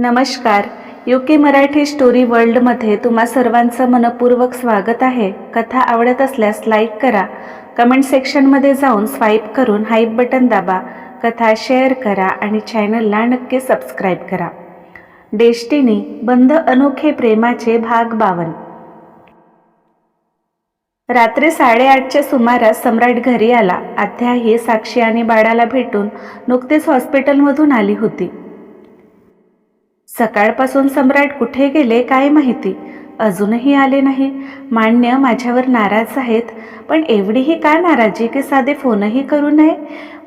नमस्कार. U K Marathi story वर्ल्डमध्ये तुम्हा सर्वांचं मनपूर्वक स्वागत आहे. कथा आवडत असल्यास लाईक करा. कमेंट सेक्शनमध्ये जाऊन स्वाईप करून हाईप बटन दाबा. कथा शेअर करा आणि चॅनलला नक्की सबस्क्राईब करा. डेस्टिनी बंद अनोखे प्रेमाचे भाग बावन. रात्री साडेआठच्या सुमारास सम्राट घरी आला. आध्या ही साक्षी आणि बाळाला भेटून नुकतीच हॉस्पिटलमधून आली होती. सकाळपासून सम्राट कुठे गेले काय माहिती? अजूनही आले नाही. मान्य माझ्यावर नाराज आहेत पण एवढीही का नाराजी की साधे फोनही करू नये?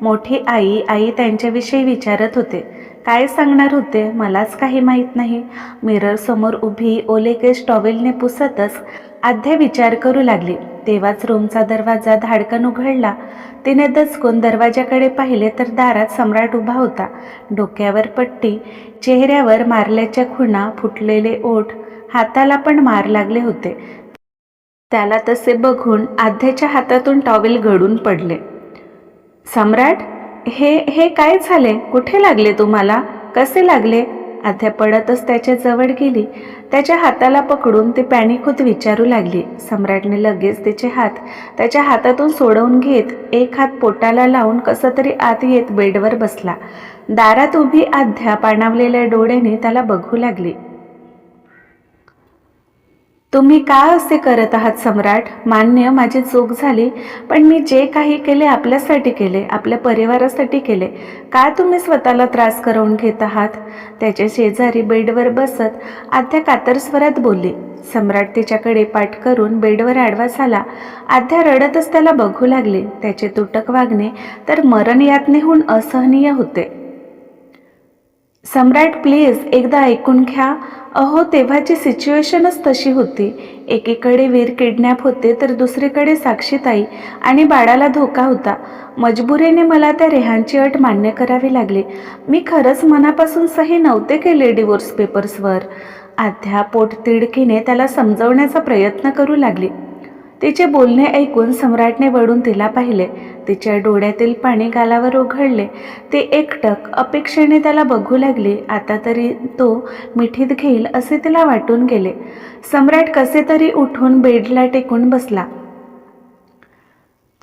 मोठी आई आई त्यांच्याविषयी विचारत होते. काय सांगणार होते? मलाच काही माहीत नाही. मिरर समोर उभी ओलेकेश टॉवेलने पुसतच आध्या विचार करू लागली. तेव्हाच रूमचा दरवाजा धाडकन उघडला. तिने दचकून दरवाजाकडे पाहिले तर दारात सम्राट उभा होता. डोक्यावर पट्टी चेहऱ्यावर मारल्याच्या खुणा फुटलेले ओठ हाताला पण मार लागले होते. त्याला तसे बघून आध्याच्या हातातून टॉवेल गळून पडले. सम्राट हे हे काय झाले? कुठे लागले तुम्हाला? कसे लागले? आध्या पडतच त्याच्याजवळ गेली. त्याच्या हाताला पकडून ती पॅनिक होत विचारू लागली. सम्राटने लगेच तिचे हात त्याच्या हातातून सोडवून घेत एक हात पोटाला लावून कसं तरी आत येत बेडवर बसला. दारात उभी आध्या पाणावलेल्या डोळ्याने त्याला बघू लागली. तुम्ही का असे करत आहात सम्राट? मान्य माझी चूक झाली पण मी जे काही केले आपल्यासाठी केले आपल्या परिवारासाठी केले. का तुम्ही स्वतःला त्रास करवून घेत आहात? त्याच्या शेजारी बेडवर बसत आध्या कातरस्वरात बोलली. सम्राट तिच्याकडे पाठ करून बेडवर आडवा झाला. आध्या रडतच त्याला बघू लागली. त्याचे तुटक वागणे तर मरण यातनेहून असहनीय होते. सम्राट प्लीज एकदा ऐकून घ्या. अहो तेव्हाची सिच्युएशनच तशी होती. एकीकडे वीर किडनॅप होते तर दुसरीकडे साक्षीताई आणि बाळाला धोका होता. मजबुरीने मला त्या रेहांची अट मान्य करावी लागली. मी खरंच मनापासून सही नव्हते केले डिवोर्स पेपर्सवर अध्या पोटतिडकीने त्याला समजवण्याचा प्रयत्न करू लागली. तिचे बोलणे ऐकून सम्राटने वळून तिला पाहिले. तिच्या डोळ्यातील पाणी गालावर उघडले ते एकटक अपेक्षेने त्याला बघू लागले. आता तरी तो मिठीत घेईल असे तिला वाटून गेले. सम्राट कसे तरी उठून बेडला टेकून बसला.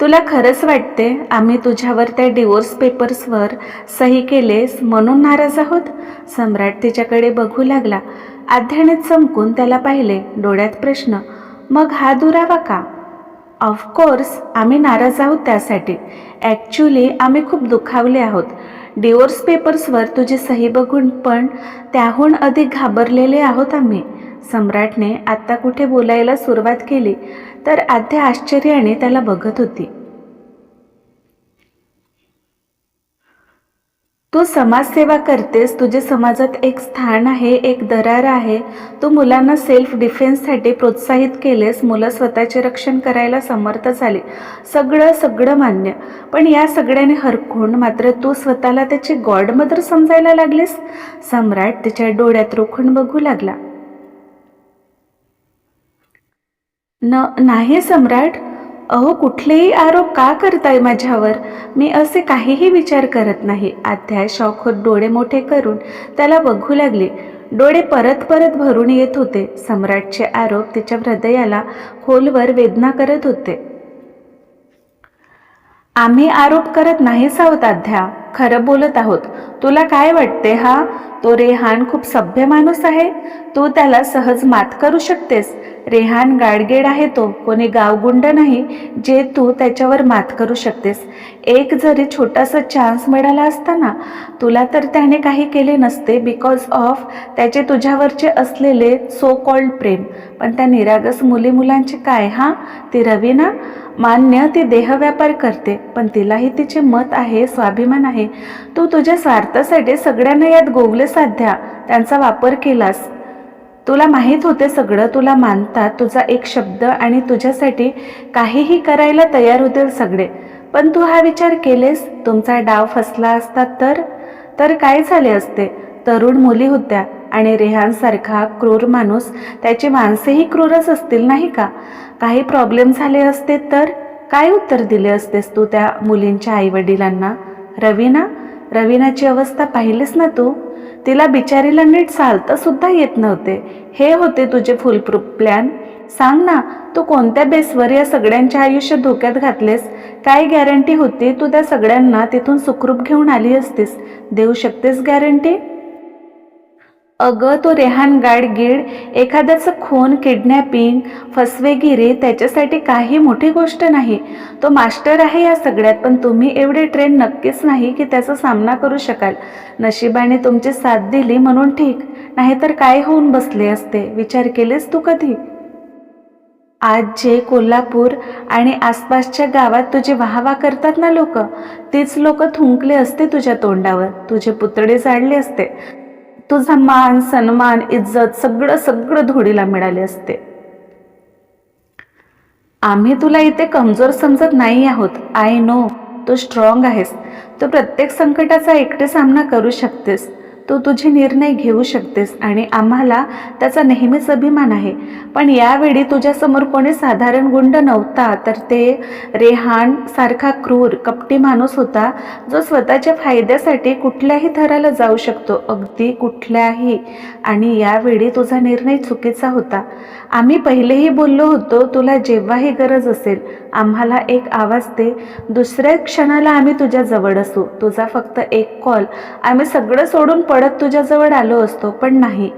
तुला खरंच वाटते आम्ही तुझ्यावर त्या डिवोर्स पेपर्सवर सही केलेस म्हणून नाराज आहोत? सम्राट तिच्याकडे बघू लागला. आध्याने चमकून त्याला पाहिले. डोळ्यात प्रश्न मग हा दुरावा का? ऑफकोर्स आम्ही नाराज आहोत त्यासाठी. ॲक्च्युली आम्ही खूप दुखावले आहोत. डिवोर्स पेपर्सवर तुझी सही बघून पण त्याहून अधिक घाबरलेले आहोत आम्ही. सम्राटने आत्ता कुठे बोलायला सुरुवात केली तर आध्या आश्चर्याने त्याला बघत होती. तू समाजसेवा करतेस तुझे समाजात एक स्थान आहे एक दरार आहे. तू मुलांना सेल्फ डिफेन्ससाठी प्रोत्साहित केलेस मुलं स्वतःचे रक्षण करायला समर्थ झाली सगळं सगळं मान्य. पण या सगळ्याने हरकून मात्र तू स्वतःला त्याची गॉड मदर समजायला लागलीस? सम्राट तिच्या डोळ्यात रोखून बघू लागला. न नाही सम्राट. अहो कुठलेही आरोप का करताय माझ्यावर? मी असे काहीही विचार करत नाही. अध्याय शॉक होत डोळे मोठे करून त्याला बघू लागले. डोळे परत परत भरून येत होते. सम्राटचे आरोप तिच्या हृदयाला खोलवर वेदना करत होते. आम्ही आरोप करत नाही आहोत अध्या. खरं बोलत आहोत. तुला काय वाटते हा? तो रेहान खूप सभ्य माणूस आहे. तू त्याला सहज मात करू शकतेस. रेहान गाडगेड आहे तो. कोणी गावगुंड नाही जे तू त्याच्यावर मात करू शकतेस. एक जरी छोटासा चान्स मिळाला असता ना तुला तर त्याने काही केले नसते बिकॉज ऑफ त्याचे तुझ्यावरचे असलेले सो कॉल्ड प्रेम. पण त्या निरागस मुली मुलांचे काय हां? ती रवीना मान्य ती देहव्यापार करते पण तिलाही तिचे मत आहे स्वाभिमान आहे. तू तुझ्या स्वार्थासाठी सगळ्यांना यात गोवले साध्या. त्यांचा वापर केलास. तुला माहीत होते सगळं तुला मानतात तुझा एक शब्द आणि तुझ्यासाठी काहीही करायला तयार होतील सगळे. पण तू हा विचार केलेस? तुमचा डाव फसला असता तर? तर काय झाले असते? तरुण मुली होत्या आणि रेहानसारखा क्रूर माणूस त्याची माणसेही क्रूरच असतील नाही का? काही प्रॉब्लेम झाले असते तर? काय उत्तर दिले असतेस तू त्या मुलींच्या आईवडिलांना? रवीना? रवीनाची अवस्था पाहिलीस ना तू? तिला बिचारीला नीट चालता सुद्धा येत नव्हते. हे होते तुझे फुलप्रूफ प्लॅन सांग ना तू कोणत्या बेसवर या सगळ्यांच्या आयुष्य धोक्यात घातलेस? काय गॅरंटी होती तू त्या सगळ्यांना तिथून सुखरूप घेऊन आली असतीस? देऊ शकतेस गॅरंटी अगं तो रेहान गाडगीळ एखाद्याचं खून किडनॅपिंग फसवेगिरी त्याच्यासाठी काही मोठी गोष्ट नाही. तो मास्टर आहे या सगळ्यात पण तुम्ही एवढे ट्रेन नक्कीच नाही की त्याचा सामना करू शकाल. नशिबाने तुमची साथ दिली म्हणून ठीक नाहीतर काय होऊन बसले असते? विचार केलेस तू कधी? आज जे कोल्हापूर आणि आसपासच्या गावात तुझे वाहवा करतात ना लोक तीच लोक थुंकले असते तुझ्या तोंडावर. तुझे पुतळे जाळले असते. तुझा मान सन्मान इज्जत सगळं सगळं धुडीला मिळाले असते. आम्ही तुला इथे कमजोर समजत नाही आहोत. आय नो तू स्ट्रॉंग आहेस. तू प्रत्येक संकटाचा एकटे सामना करू शकतेस. तू तुझे निर्णय घेऊ शकतेस आणि आम्हाला त्याचा नेहमीच अभिमान आहे. पण यावेळी तुझ्यासमोर कोणी साधारण गुंड नव्हता तर ते रेहान सारखा क्रूर कपटी माणूस होता जो स्वतःच्या फायद्यासाठी कुठल्याही थराला जाऊ शकतो अगदी कुठल्याही. आणि यावेळी तुझा निर्णय चुकीचा होता. आम्ही पहिलेही बोललो होतो तुला जेव्हाही गरज असेल आम्हाला एक आवाज दे. दुसऱ्या क्षणाला आम्ही तुझ्या जवळ असू. तुझा फक्त एक कॉल. आम्ही सगळं सोडून पडत तुझ्याजवळ आलो असतो पण नाही.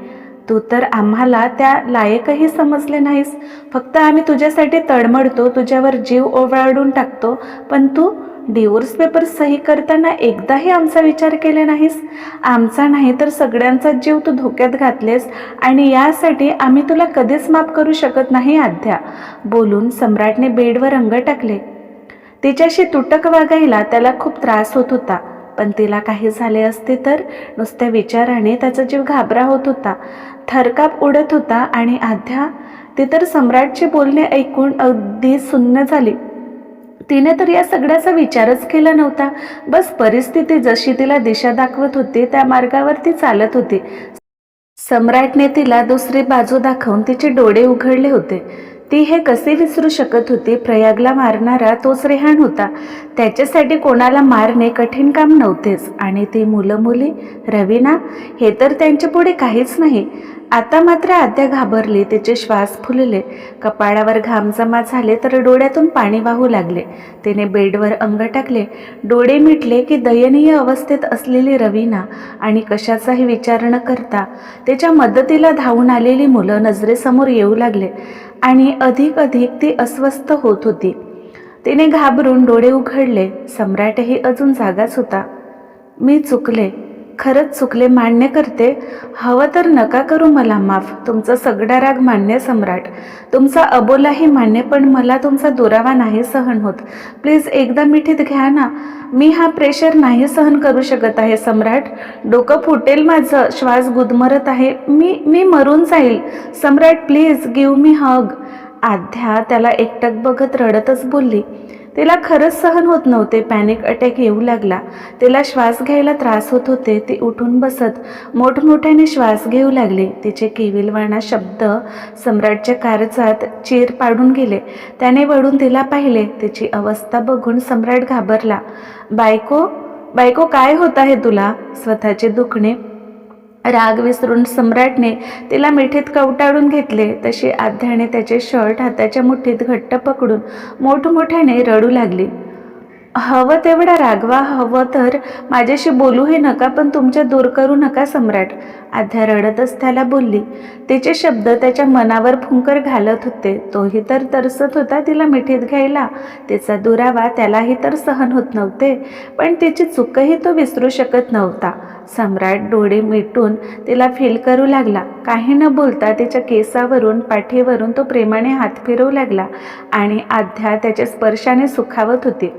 तू तर आम्हाला त्या लायकही समजले नाहीस. फक्त आम्ही तुझ्यासाठी तडमडतो तुझ्यावर जीव ओवाळून टाकतो. पण तू डिवोर्स पेपर सही करताना एकदाही आमचा विचार केला नाहीस? आमचा नाही तर सगळ्यांचा जीव तू धोक्यात घातलेस आणि यासाठी आम्ही तुला कधीच माफ करू शकत नाही आध्या बोलून सम्राटने बेडवर अंग टाकले. तिच्याशी तुटक वागायला त्याला खूप त्रास होत होता. पण तिला काही झाले असते तर नुसत्या विचाराने त्याचा जीव घाबरा होत होता. थरकाप उडत होता आणि आध्या ती तर सम्राटचे बोलणे ऐकून अगदी सुन्न झाली. तिने तर या सगळ्याचा विचारच केला नव्हता. बस परिस्थिती जशी तिला दिशा दाखवत होती त्या मार्गावर ती चालत होती. सम्राटने तिला दुसरी बाजू दाखवून तिचे डोळे उघडले होते. ती हे कसे विसरू शकत होती? प्रयागला मारणारा तोच रेहाण होता. त्याच्यासाठी कोणाला मारणे कठीण काम नव्हतेच. आणि ती मुलं मुली रवीना हे तर त्यांच्या पुढे काहीच नाही. आता मात्र आद्या घाबरली तिचे श्वास फुलले. कपाळावर घाम जमा झाले तर डोळ्यातून पाणी वाहू लागले. तिने बेडवर अंग टाकले. डोळे मिटले की दयनीय अवस्थेत असलेली रवीना आणि कशाचाही विचार न करता त्याच्या मदतीला धावून आलेली मुलं नजरेसमोर येऊ लागले आणि अधिक अधिक ती अस्वस्थ होत होती. तिने घाबरून डोळे उघडले. सम्राटही अजून जागाच होता. मी चुकले. खरंच चुकले मान्य करते. हवं तर नका करू मला माफ. तुमचा सगळा राग मान्य सम्राट. तुमचा अबोलाही मान्य पण मला तुमचा दुरावा नाही सहन होत. प्लीज एकदा मिठीत घ्या ना. मी हा प्रेशर नाही सहन करू शकत आहे सम्राट. डोकं फुटेल माझं. श्वास गुदमरत आहे. मी मी मरून जाईल. सम्राट प्लीज गिव मी हग. आध्या त्याला एकटक बघत रडतच बोलली. तिला खरंच सहन होत नव्हते. पॅनिक अटॅक येऊ लागला. तिला श्वास घ्यायला त्रास होत होते. ती उठून बसत मोठमोठ्याने श्वास घेऊ लागली. तिचे केविलवाणा शब्द सम्राटच्या कारचात चीर पाडून गेले. त्याने वळून तिला पाहिले. तिची अवस्था बघून सम्राट घाबरला. बायको बायको काय होत आहे तुला? स्वतःचे दुखणे राग विसरून सम्राटने तिला मिठीत कवटाळून घेतले. तशी आध्याने त्याचे शर्ट हाताच्या मुठीत घट्ट पकडून मोठमोठ्याने रडू लागली. हवं तेवढा रागवा हवं तर माझ्याशी बोलूही नका पण तुमच्या दूर करू नका सम्राट. आध्या रडतच त्याला बोलली. तिचे शब्द त्याच्या मनावर फुंकर घालत होते. तोही तर तरसत होता तिला मिठीत घ्यायला. तिचा दुरावा त्यालाही तर सहन होत नव्हते पण तिची चूकही तो विसरू शकत नव्हता. सम्राट डोळे मिटून तिला फील करू लागला. काही न बोलता तिच्या केसावरून पाठीवरून तो प्रेमाने हात फिरवू लागला आणि आध्या त्याच्या स्पर्शाने सुखावत होती.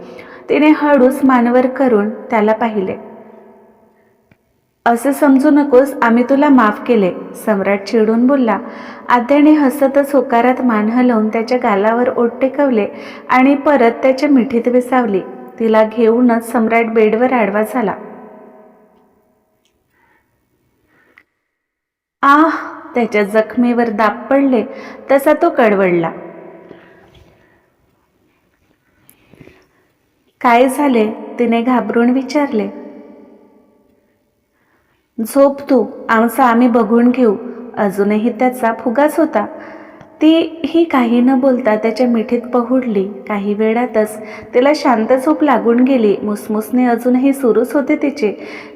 तिने हळूच मानवर करून त्याला पाहिले. असे समजू नकोस आम्ही तुला माफ केले सम्राट चिडून बोलला. आद्याने हसतच होकारात मान हलवून त्याच्या गालावर ओट टेकवले आणि परत त्याच्या मिठीत विसावली. तिला घेऊनच सम्राट बेडवर आडवा झाला. आह त्याच्या जखमेवर दाब पडले तसा तो कडवडला. काय झाले तिने घाबरून विचारले. झोप तू आमचा आम्ही बघून घेऊ. अजूनही त्याचा फुगाच होता. ती ही काही न बोलता त्याच्या मिठीत पहुडली. काही वेळातच तिला शांत झोप लागून गेली. मुसमुसने अजूनही सुरूच होते तिचे.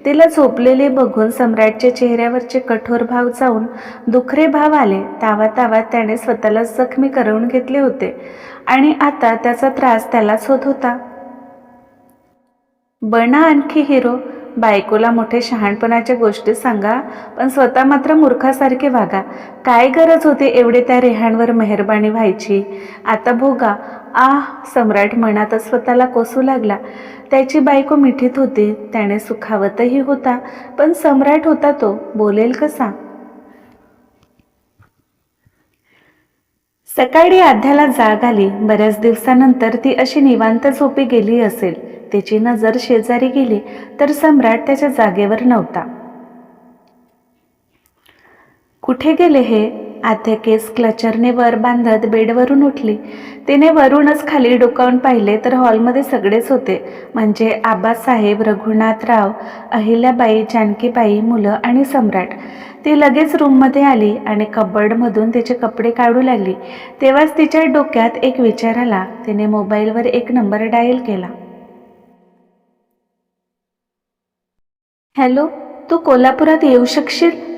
तिला झोपलेले बघून सम्राटच्या चेहऱ्यावरचे कठोर भाव जाऊन दुखरे भाव आले. तावा तावा त्याने स्वतःला जखमी करवून घेतले होते. आणि आता त्याचा त्रास त्यालाच होत होता. बना आणखी हिरो. बायकोला मोठे शहाणपणाच्या गोष्टी सांगा पण स्वतः मात्र मूर्खासारखे वागा. काय गरज होती एवढे त्या रेहांवर मेहरबानी व्हायची? आता भोगा. आह सम्राट मनातच स्वतःला कोसू लागला. त्याची बायको मिठीत होती त्याने सुखावतही होता पण सम्राट होता तो. बोलेल कसा? सकाळी आध्याला जाग आली. बऱ्याच दिवसानंतर ती अशी निवांत झोपी गेली असेल. त्याची नजर शेजारी गेली तर सम्राट त्याच्या जागेवर नव्हता. कुठे गेले हे? आध्या केस क्लचरने वर बांधत बेडवरून उठली. तिने वरूनच खाली डोकावून पाहिले तर हॉलमध्ये सगळेच होते. म्हणजे आबासाहेब रघुनाथराव अहिल्याबाई जानकीबाई मुलं आणि सम्राट. ती लगेच रूममध्ये आली आणि कबर्डमधून तिचे कपडे काढू लागली. तेव्हाच तिच्या डोक्यात एक विचार आला. तिने मोबाईलवर एक नंबर डायल केला. हॅलो तू कोल्हापुरात येऊ शकशील?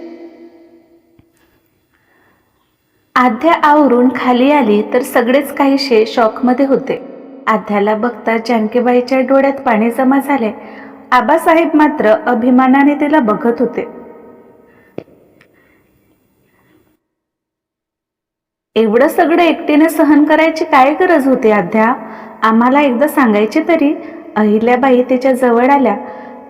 आध्या आवरून खाली आली तर सगळेच काहीशे शॉकमध्ये होते. आध्याला बघता जानकीबाईच्या डोळ्यात पाणी जमा झाले. आबासाहेब मात्र अभिमानाने तिला बघत होते. एवढं सगळं एकटीने सहन करायची काय गरज होती आध्या आम्हाला एकदा सांगायची तरी अहिल्याबाई तिच्या जवळ आल्या.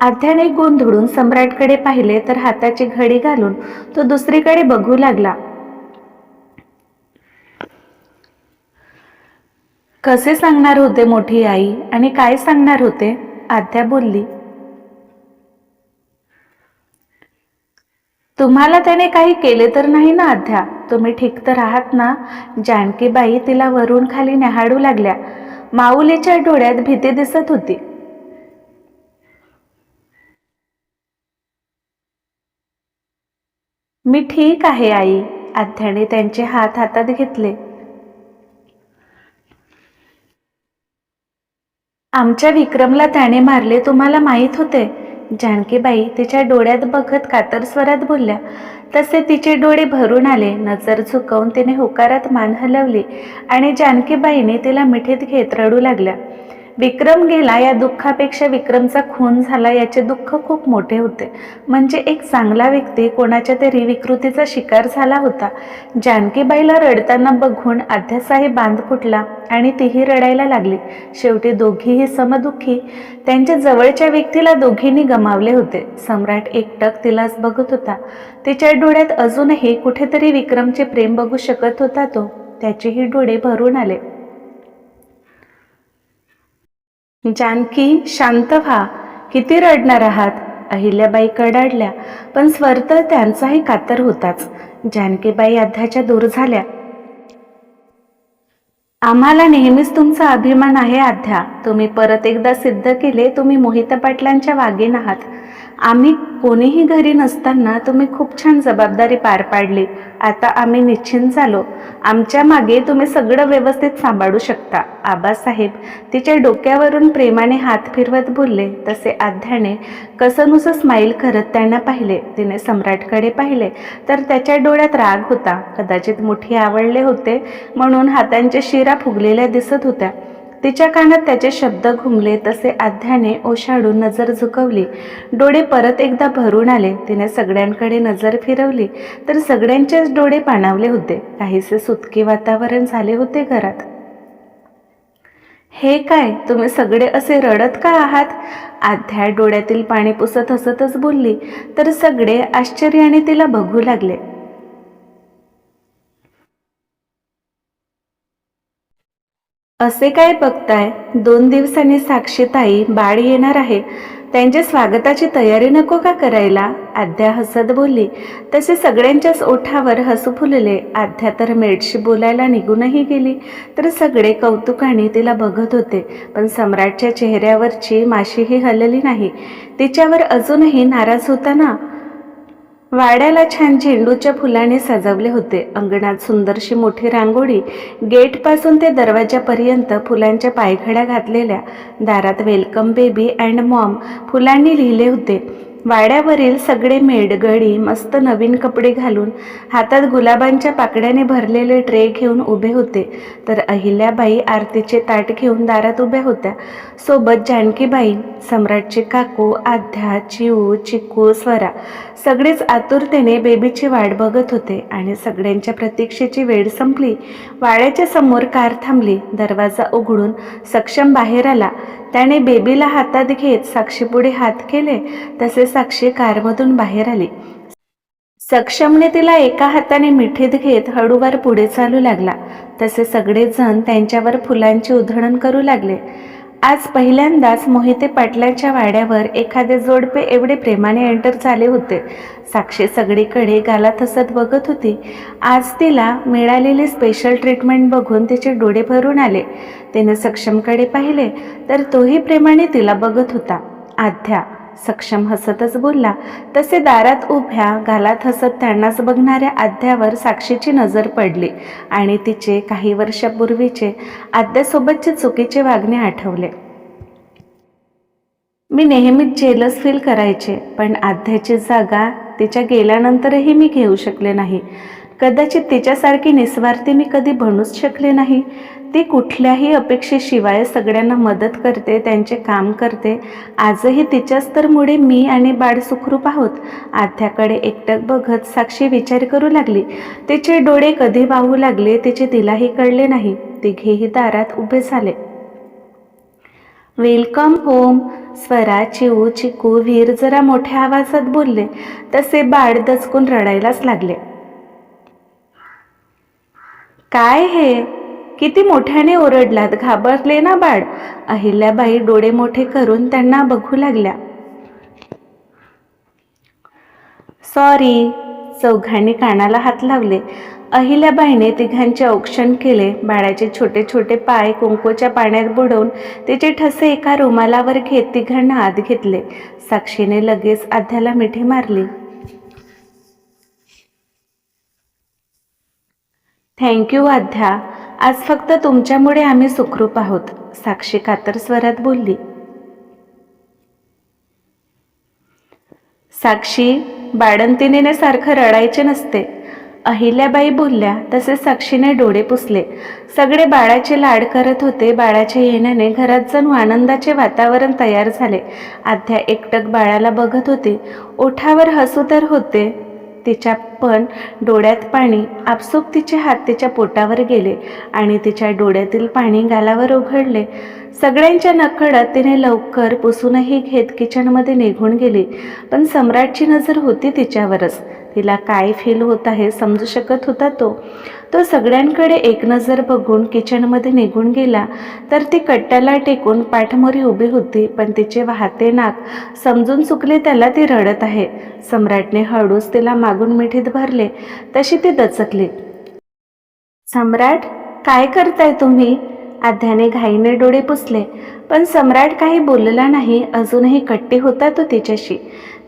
आध्याने गोंधळून सम्राटकडे पाहिले तर हाताची घडी घालून तो दुसरीकडे बघू लागला. कसे सांगणार होते मोठी आई आणि काय सांगणार होते? आद्या बोलली तुम्हाला त्याने काही केले तर नाही ना आध्या तुम्ही ठीक तर आहात ना? जानकीबाई तिला वरून खाली न्याहाडू लागल्या. माऊलीच्या डोळ्यात भीती दिसत होती. मी ठीक आहे आई आध्याने त्यांचे हात हातात घेतले. आमच्या विक्रमला त्याने मारले तुम्हाला माहीत होते. जानकीबाई तिच्या डोळ्यात बघत कातर स्वरात बोलल्या तसे तिचे डोळे भरून आले. नजर झुकवून तिने होकारात मान हलवली आणि जानकीबाईने तिला मिठीत घेत रडू लागल्या. विक्रम गेला या दुःखापेक्षा विक्रमचा खून झाला याचे दुःख खूप मोठे होते. म्हणजे एक चांगला व्यक्ती कोणाच्या तरी विकृतीचा शिकार झाला होता. जानकीबाईला रडताना बघून अध्यासाही बांध फुटला आणि तीही रडायला लागली. शेवटी दोघीही समदुःखी. त्यांच्या जवळच्या व्यक्तीला दोघींनी गमावले होते. सम्राट एकटक तिलाच बघत होता. तिच्या डोळ्यात अजूनही कुठेतरी विक्रमचे प्रेम बघू शकत होता तो. त्याचेही डोळे भरून आले. जानकी शांत व्हा. किती रडणार आहात? अहिल्याबाई कडाडल्या. पण स्वर तर त्यांचाही कातर होताच. जानकीबाई अध्याच्या दूर झाल्या. आम्हाला नेहमीच तुमचा अभिमान आहे आध्या तुम्ही परत एकदा सिद्ध केले तुम्ही मोहित पाटलांच्या वागीन आहात. आम्ही कोणीही घरी नसताना तुम्ही खूप छान जबाबदारी पार पाडली. आता आम्ही निश्चिंत झालो. आमच्या मागे तुम्ही सगळं व्यवस्थित सांभाळू शकता. आबासाहेब तिच्या डोक्यावरून प्रेमाने हात फिरवत बोलले. तसे आध्याने कसनुसं स्माईल करत त्यांना पाहिले. तिने सम्राटकडे पाहिले. तर त्याच्या डोळ्यात राग होता. कदाचित मुठी आवडले होते म्हणून हातांच्या शिरा फुगलेल्या दिसत होत्या. तिच्या कानात त्याचे शब्द घुमले तसे आध्याने ओशाडून नजर झुकवली. डोळे परत एकदा भरून आले. तिने सगळ्यांकडे नजर फिरवली. तर सगळ्यांचेच डोळे पाणावले होते. काहीसे सुतके वातावरण झाले होते घरात. हे काय? तुम्ही सगळे असे रडत का आहात? आध्या डोळ्यातील पाणी पुसत हसतच बोलली. तर सगळे आश्चर्याने तिला बघू लागले. असे काय बघताय? दोन दिवसांनी साक्षीताई बाळ येणार आहे. त्यांच्या स्वागताची तयारी नको का करायला? आद्या हसत बोलली तसे सगळ्यांच्याच ओठावर हसू फुलले. आद्या तर मेडशी बोलायला निघूनही गेली. तर सगळे कौतुकाने तिला बघत होते. पण सम्राटच्या चेहऱ्यावरची माशीही हलली नाही. तिच्यावर अजूनही नाराज होता ना? वाड्याला छान झेंडूच्या फुलाने सजवले होते. अंगणात सुंदरशी मोठी रांगोळी गेटपासून ते दरवाजापर्यंत फुलांच्या पायघड्या घातलेल्या दारात वेलकम बेबी अँड मॉम फुलांनी लिहिले होते. वाड्यावरील सगळे मेडगडी मस्त नवीन कपडे घालून हातात गुलाबांच्या पाकड्याने भरलेले ट्रे घेऊन उभे होते. तर अहिल्याबाई आरतीचे ताट घेऊन दारात उभ्या होत्या. सोबत जानकीबाई सम्राटचे काकू आध्या चिऊ चिकू स्वरा सगळेच आतुरतेने बेबीची वाट बघत होते आणि सगळ्यांच्या प्रतीक्षेची वेळ संपली. वाड्याच्या समोर कार थांबली. दरवाजा उघडून सक्षम बाहेर आला. त्याने बेबीला हातात घेत साक्षीपुढे हात केले तसे साक्षी कारमधून बाहेर आली. सक्षमने तिला एका हाताने मिठीत घेत हळूवार पुढे चालू लागला. तसे सगळेजण त्यांच्यावर फुलांची उधळण करू लागले. आज पहिल्यांदाच मोहिते पाटलांच्या वाड्यावर एखादे जोडपे एवढे प्रेमाने एंटर झाले होते. साक्षी सगळीकडे गालात हसत बघत होती. आज तिला मिळालेली स्पेशल ट्रीटमेंट बघून तिचे डोळे भरून आले. तिने सक्षमकडे पाहिले तर तोही प्रेमाने तिला बघत होता. आध्या सक्षम हसतच बोलला. तसे दारात उभ्या घालात हसत त्यांनाच बघणाऱ्या आद्यावर साक्षीची नजर पडली आणि तिचे काही वर्षापूर्वीचे आद्यासोबतचे चुकीचे वागणे आठवले. मी नेहमीच जेलस फील करायचे पण आध्याची जागा तिच्या गेल्यानंतरही मी घेऊ शकले नाही. कदाचित तिच्यासारखी निस्वार्थी मी कधी बनूच शकले नाही. ती कुठल्याही अपेक्षेशिवाय सगळ्यांना मदत करते त्यांचे काम करते. आजही तिच्याच तर मुळे मी आणि बाळ सुखरूप आहोत. आध्याकडे एकटक बघत साक्षी विचार करू लागली. तिचे डोळे कधी वाहू लागले तिचे तिलाही कळले नाही. तिघेही दारात उभे झाले. Welcome home. स्वरा चिऊ चिकू वीर जरा मोठ्या आवाजात बोलले. तसे बाळ दचकून रडायलाच लागले. काय हे? किती मोठ्याने ओरडलात घाबरले ना बाळ. अहिल्याबाई डोळे मोठे करून त्यांना बघू लागल्या. सॉरी चौघांनी कानाला हात लावले. अहिल्याबाईने तिघांचे औक्षण केले. बाळाचे छोटे छोटे पाय कुंकूच्या पाण्यात बुडवून तिचे ठसे एका रुमालावर घेत तिघांना आत घेतले. साक्षीने लगेच आध्याला मिठी मारली. थँक्यू आध्या आज फक्त तुमच्यामुळे आम्ही सुखरूप आहोत. साक्षी कातर स्वरात बोलली. साक्षी बाळंतिनीने सारखं रडायचे नसते. अहिल्याबाई बोलल्या तसे साक्षीने डोळे पुसले. सगळे बाळाचे लाड करत होते. बाळाच्या येण्याने घरात जणू आनंदाचे वातावरण तयार झाले. आध्या एकटक बाळाला बघत होती. ओठावर हसू तर होते. तिच्या पण डोळ्यात पाणी आपसूक तिचे हात तिच्या पोटावर गेले आणि तिच्या डोळ्यातील पाणी गालावर उघडले सगळ्यांच्या नकळत तिने लवकर पुसूनही घेत किचनमध्ये निघून गेली पण सम्राटची नजर होती तिच्यावरच. तिला काय फील होत आहे समजू शकत होता तो. तो सगळ्यांकडे एक नजर बघून किचनमध्ये निघून गेला. तर ती कट्ट्याला टेकून पाठमोरी उभी होती पण तिचे वाहते नाक समजून चुकले त्याला ती रडत आहे. सम्राटने हळूच तिला मागून मिठीत भरले. तशी ती दचकली. सम्राट काय करताय तुम्ही? आध्याने घाईने डोळे पुसले. पण सम्राट काही बोलला नाही अजूनही कट्टी होता तो तिच्याशी.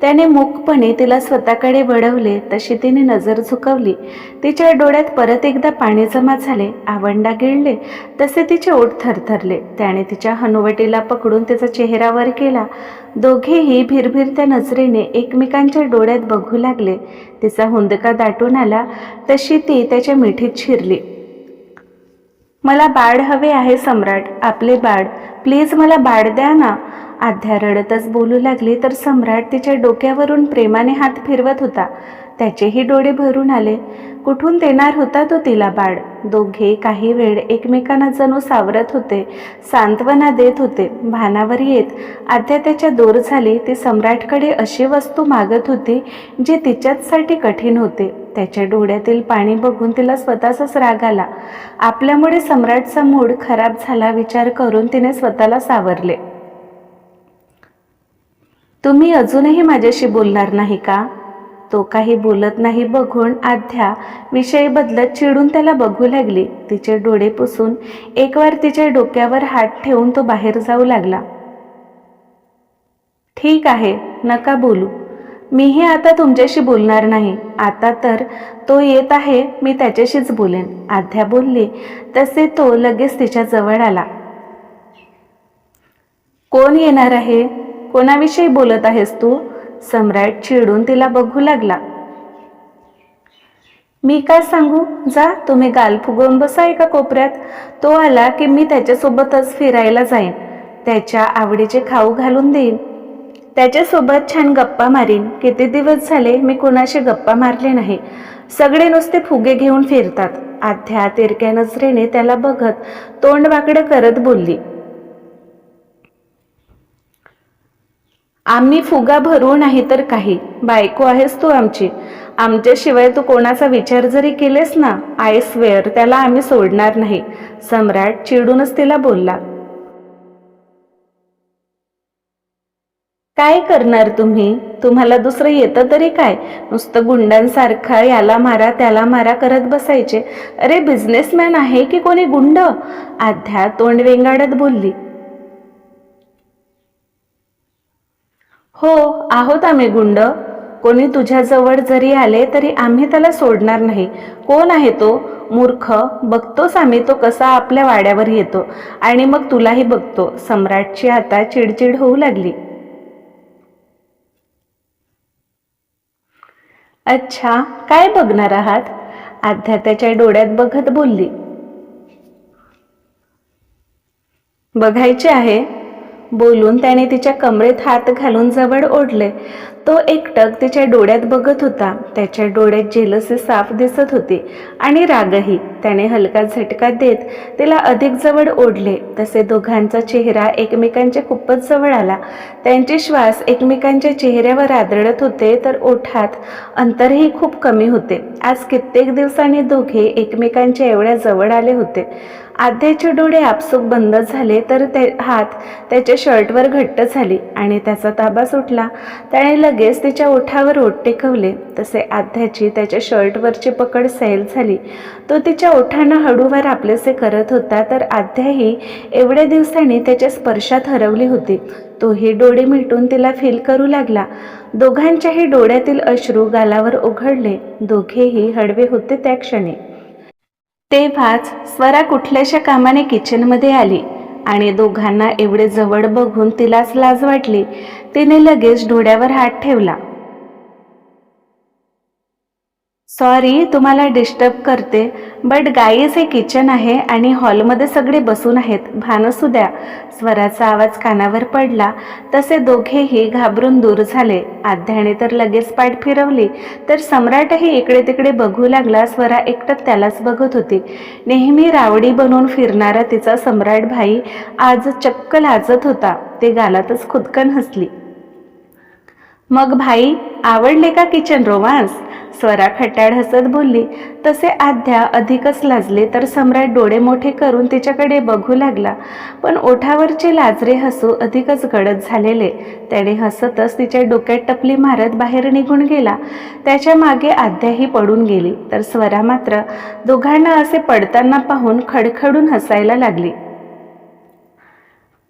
त्याने मूकपणे तिला स्वतःकडे वळवले तशी तिने नजर झुकवली. तिच्या डोळ्यात परत एकदा पाणी जमा झाले आवंडा गिळले तसे तिचे ओठ थरथरले. त्याने तिच्या हनुवटीला पकडून तिचा चेहरा वर केला. दोघेही भिरभिरत्या नजरेने एकमेकांच्या डोळ्यात बघू लागले. तिचा हुंदका दाटून आला तशी ती त्याच्या मिठीत शिरली. मला बाळ हवे आहे सम्राट आपले बाळ. प्लीज मला बाळ द्या ना. आध्या रडतच बोलू लागली तर सम्राट तिच्या डोक्यावरून प्रेमाने हात फिरवत होता. त्याचेही डोळे भरून आले. कुठून देणार होता तो तिला बाळ दोघे काही वेळ एकमेकांना जणू सावरत होते सांत्वना देत होते भानावर येत. आध्या त्याच्या दूर झाली ती सम्राटकडे अशी वस्तू मागत होती जी तिच्याचसाठी कठीण होते. त्याच्या डोळ्यातील पाणी बघून तिला स्वतःचाच राग आला. आपल्यामुळे सम्राटचा मूड खराब झाला विचार करून तिने स्वतःला सावरले. तुम्ही अजूनही माझ्याशी बोलणार नाही का? तो काही बोलत नाही बघून आध्या विषय बदलत चिडून त्याला बघू लागली. तिचे डोळे पुसून एकवार तिच्या डोक्यावर हात ठेवून तो बाहेर जाऊ लागला. ठीक आहे नका बोलू. मीही आता तुमच्याशी बोलणार नाही. आता तर तो येत आहे मी त्याच्याशीच बोलेन. आध्या बोलली. तसे तो लगेच तिच्या जवळ आला. कोण येणार आहे? कोणाविषयी बोलत आहेस तू? सम्राट चिडून तिला बघू लागला. मी काय सांगू? जा तुम्ही गाल फुगवून बसा एका कोपऱ्यात. तो आला की मी त्याच्यासोबतच फिरायला जाईन. त्याच्या आवडीचे खाऊ घालून देईन. त्याच्यासोबत छान गप्पा मारीन. किती दिवस झाले मी कोणाशी गप्पा मारले नाही. सगळे नुसते फुगे घेऊन फिरतात. आध्या तिरक्या नजरेने त्याला बघत तोंड वाकडं करत बोलली. आम्ही फुगा भरू नाही तर काही. बायको आहेस तू आमची. आमच्याशिवाय तू कोणाचा विचार जरी केलेस ना आय स्वेअर त्याला आम्ही सोडणार नाही. सम्राट चिडूनच तिला बोलला. काय करणार तुम्ही? तुम्हाला दुसरं येतं तरी काय? नुसतं गुंडांसारखा याला मारा त्याला मारा करत बसायचे. अरे बिझनेसमॅन आहे की कोणी गुंड? आध्या तोंड वेंगाडत बोलली. हो आहोत आम्ही गुंड. कोणी तुझ्याजवळ जरी आले तरी आम्ही त्याला सोडणार नाही. कोण आहे तो? मूर्ख. बघतोच आम्ही तो कसा आपल्या वाड्यावर येतो. आणि मग तुलाही बघतो. सम्राटची आता चिडचिड होऊ लागली. अच्छा काय बघणार आहात? आध्या त्याच्या डोळ्यात बघत बोलली. बघायचे आहे. बोलून त्याने तिच्या कमरेत हात घालून जवळ ओढले. तो एकटक तिच्या डोळ्यात बघत होता. त्याच्या डोळ्यात जेलसी साफ दिसत होती आणि रागही. त्याने हलका झटका देत तिला अधिक जवळ ओढले. तसे दोघांचा चेहरा एकमेकांच्या खूपच जवळ आला. त्यांचे श्वास एकमेकांच्या चेहऱ्यावर आदळत होते तर ओठात अंतरही खूप कमी होते. आज कित्येक दिवसांनी दोघे एकमेकांच्या एवढ्या जवळ आले होते. आद्याचे डोळे आपसूक बंद झाले तर ते हात त्याच्या शर्टवर घट्ट झाली आणि त्याचा ताबा सुटला. त्याने लगेच तिच्या ओठावर ओठ टेकवले. तसे आध्याची त्याच्या शर्टवरची पकड सैल झाली. तो तिच्या ओठांना हळूवार आपलेसे करत होता तर आध्याही एवढ्या दिवसांनी त्याच्या स्पर्शात हरवली होती. तोही डोळे मिटून तिला फील करू लागला. दोघांच्याही डोळ्यातील अश्रू गालावर उघडले. दोघेही हळवे होते त्या क्षणी. तेव्हाच स्वरा कुठल्याशा कामाने किचनमध्ये आली आणि दोघांना एवढे जवळ बघून तिलाच लाज वाटली. तिने लगेच डोळ्यावर हात ठेवला. सॉरी तुम्हाला डिस्टर्ब करते बट गाईज हे किचन आहे आणि हॉलमध्ये सगळे बसून आहेत. भानसू द्या. स्वराचा आवाज कानावर पडला तसे दोघेही घाबरून दूर झाले. आध्याने तर लगेच पाठ फिरवली तर सम्राटही इकडे तिकडे बघू लागला. स्वरा एकटक त्यालाच बघत होती. नेहमी रावडी बनवून फिरणारा तिचा सम्राट भाई आज चक्क लाजत होता. ते गालातच खुदकन हसली. मग भाई आवडले का किचन रोमांस स्वरा खट्याळ हसत बोलली तसे आध्या अधिकच लाजले तर सम्राट डोळे मोठे करून तिच्याकडे बघू लागला. पण ओठावरचे लाजरे हसू अधिकच गडद झालेले. त्याने हसतच तिच्या डोक्यात टपली मारत बाहेर निघून गेला. त्याच्यामागे आध्याही पडून गेली. तर स्वरा मात्र दोघांना असे पडताना पाहून खडखडून हसायला लागली.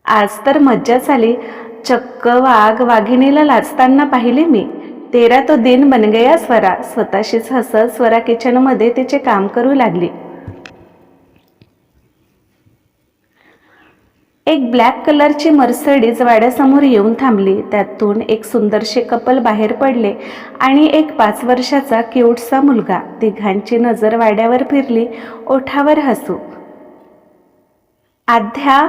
आज तर मज्जा झाली चक्क वाघ वाघिणीला लाचताना पाहिले मी. तेरा तो दिन बन गया स्वरा. स्वतःशीच हसत स्वरा किचनमध्ये तिचे काम करू लागली. एक ब्लॅक कलरची मर्सडीज वाड्यासमोर येऊन थांबली. त्यातून एक सुंदरशे कपल बाहेर पडले आणि एक पाच वर्षाचा क्यूटसा मुलगा. तिघांची नजर वाड्यावर फिरली. ओठावर हसू. आध्या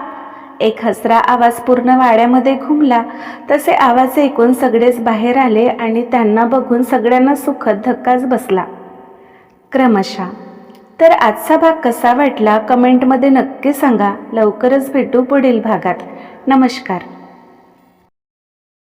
एक हसरा आवाज पूर्ण वाड्यामध्ये घुमला. तसे आवाज ऐकून सगळेच बाहेर आले आणि त्यांना बघून सगळ्यांना सुखद धक्काच बसला. क्रमशः तर आजचा भाग कसा वाटला? कमेंटमध्ये नक्की सांगा. लवकरच भेटू पुढील भागात. नमस्कार.